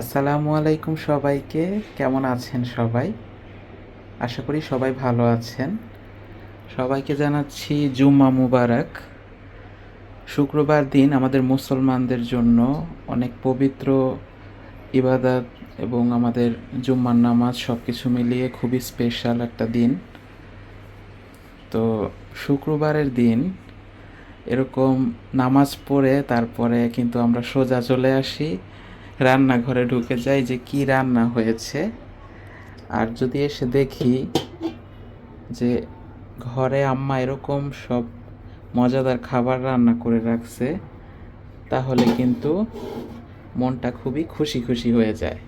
আসসালামু আলাইকুম সবাইকে। কেমন আছেন সবাই? আশা করি সবাই ভালো আছেন। সবাইকে জানাচ্ছি জুম্মা মুবারক। শুক্রবার দিন আমাদের মুসলমানদের জন্য অনেক পবিত্র ইবাদত এবং আমাদের জুম্মার নামাজ সব কিছু মিলিয়ে খুবই স্পেশাল একটা দিন। তো শুক্রবারের দিন এরকম নামাজ পড়ে তারপরে কিন্তু আমরা সোজা চলে আসি। রান্নাঘরে ঢুকে যাই যে কি রান্না হয়েছে। আর যদি এসে দেখি যে ঘরে আম্মা এরকম সব মজাদার খাবার রান্না করে রাখছে, তাহলে কিন্তু মনটা খুবই খুশি খুশি হয়ে যায়।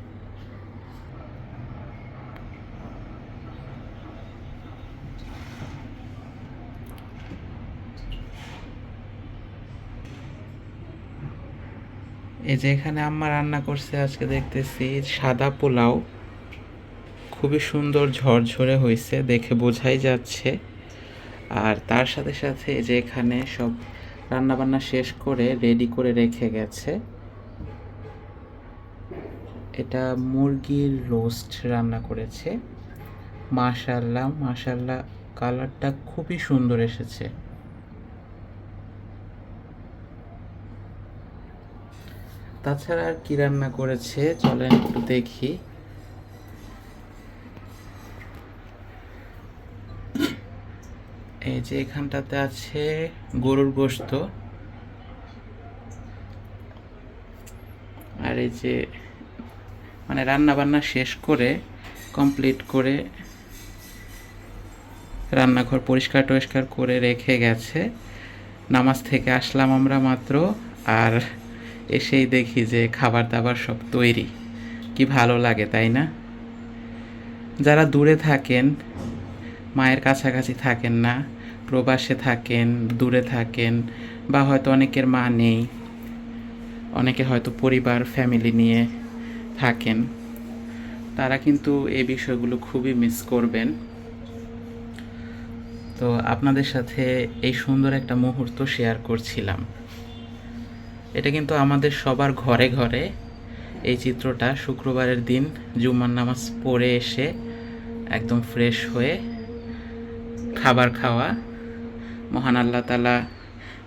এই যে এখানে আম্মা রান্না করছে, আজকে দেখতেছি সাদা পোলাও। খুবই সুন্দর ঝরঝরে হয়েছে, দেখে বোঝাই যাচ্ছে। আর তার সাথে সাথে যে এখানে সব রান্না বান্না শেষ করে রেডি করে রেখে গেছে। এটা মুরগির রোস্ট রান্না করেছে। মাশাল্লাহ মাশাল্লাহ কালারটা খুবই সুন্দর এসেছে। তাছাড়া আর কি রান্না করেছে? চলেন একটু দেখি। এই যে এখানটাতে আছে গরুর গোশত। আর এই যে মানে রান্না বান্না শেষ করে কমপ্লিট করে রান্নাঘর পরিষ্কার টরিষ্কার করে রেখে গেছে। নামাজ থেকে আসলাম আমরা মাত্র। আর এসেই দেখি যে খাবার দাবার সব তৈরি। কি ভালো লাগে, তাই না? যারা দূরে থাকেন, মায়ের কাছাকাছি থাকেন না, প্রবাসে থাকেন, দূরে থাকেন, বা হয়তো অনেকের মা নেই, অনেকে হয়তো পরিবার ফ্যামিলি নিয়ে থাকেন, তারা কিন্তু এই বিষয়গুলো খুবই মিস করবেন। তো আপনাদের সাথে এই সুন্দর একটা মুহূর্ত শেয়ার করছিলাম। এটা কিন্তু আমাদের সবার ঘরে ঘরে। এই চিত্রটা শুক্রবারের দিন জুম্মার নামাজ পড়ে এসে একদম ফ্রেশ হয়ে খাবার খাওয়া। মহান আল্লাহ তালা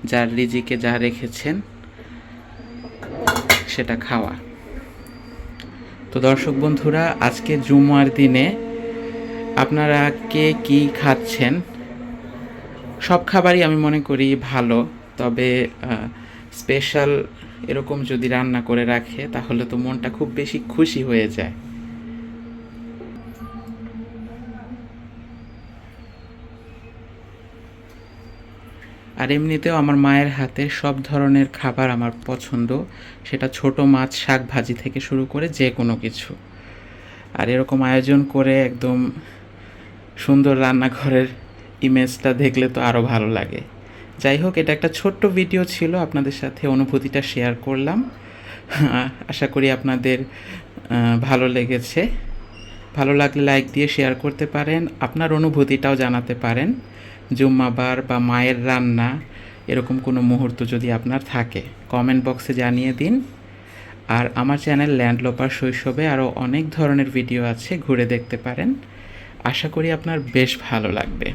যার রিজিকে যা রেখেছেন সেটা খাওয়া। তো দর্শক বন্ধুরা, আজকে জুম্মার দিনে আপনারা কে কি খাচ্ছেন? সব খাবারই আমি মনে করি ভালো, তবে স্পেশাল এরকম যদি রান্না করে রাখে, তাহলে তো মনটা খুব বেশি খুশি হয়ে যায়। আর এমনিতেও আমার মায়ের হাতে সব ধরনের খাবার আমার পছন্দ। সেটা ছোট মাছ, শাক ভাজি থেকে শুরু করে যে কোনো কিছু। আর এরকম আয়োজন করে একদম সুন্দর রান্নাঘরের ইমেজটা দেখলে তো আরও ভালো লাগে। যাই হোক, এটা একটা ছোট্ট ভিডিও ছিল, আপনাদের সাথে অনুভূতিটা শেয়ার করলাম। আশা করি আপনাদের ভালো লেগেছে। ভালো লাগলে লাইক দিয়ে শেয়ার করতে পারেন, আপনার অনুভূতিটাও জানাতে পারেন। জুম্মাবার বা মায়ের রান্না, এরকম কোনো মুহূর্ত যদি আপনার থাকে কমেন্ট বক্সে জানিয়ে দিন। আর আমার চ্যানেল ল্যান্ডলোপার শৈশবে আরও অনেক ধরনের ভিডিও আছে, ঘুরে দেখতে পারেন। আশা করি আপনার বেশ ভালো লাগবে।